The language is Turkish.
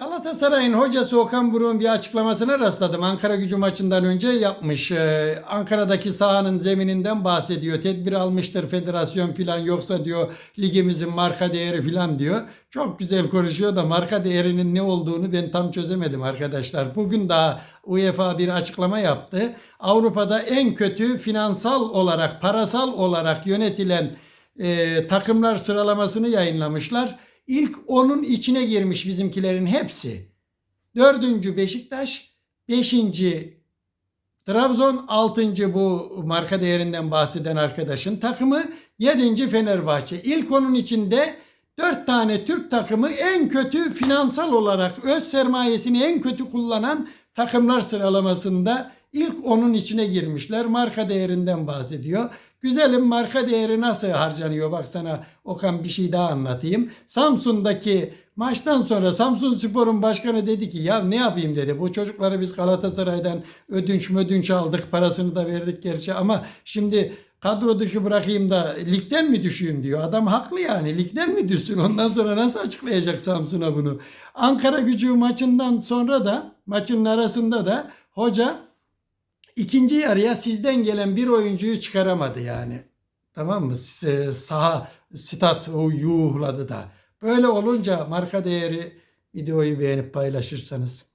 Galatasaray'ın hocası Okan Buruk'un bir açıklamasına rastladım. Ankara gücü maçından önce yapmış. Ee, Ankara'daki sahanın zemininden bahsediyor. Tedbir almıştır federasyon filan yoksa diyor ligimizin marka değeri filan diyor. Çok güzel konuşuyor da marka değerinin ne olduğunu ben tam çözemedim arkadaşlar. Bugün daha UEFA bir açıklama yaptı. Avrupa'da en kötü finansal olarak, parasal olarak yönetilen e, takımlar sıralamasını yayınlamışlar. İlk onun içine girmiş bizimkilerin hepsi. Dördüncü Beşiktaş, beşinci Trabzon, altıncı bu marka değerinden bahseden arkadaşın takımı, yedinci Fenerbahçe. İlk onun içinde dört tane Türk takımı en kötü finansal olarak öz sermayesini en kötü kullanan takımlar sıralamasında ilk onun içine girmişler. Marka değerinden bahsediyor. Güzelim marka değeri nasıl harcanıyor? Bak sana Okan bir şey daha anlatayım. Samsun'daki maçtan sonra Samsun Spor'un başkanı dedi ki ya ne yapayım dedi. Bu çocukları biz Galatasaray'dan ödünç mödünç aldık. Parasını da verdik gerçi ama şimdi kadro dışı bırakayım da ligden mi düşeyim diyor. Adam haklı yani ligden mi düşsün ondan sonra nasıl açıklayacak Samsun'a bunu. Ankara gücü maçından sonra da maçın arasında da hoca ikinci yarıya sizden gelen bir oyuncuyu çıkaramadı yani. Tamam mı? S- Saha, stat o yuhladı da. Böyle olunca marka değeri videoyu beğenip paylaşırsanız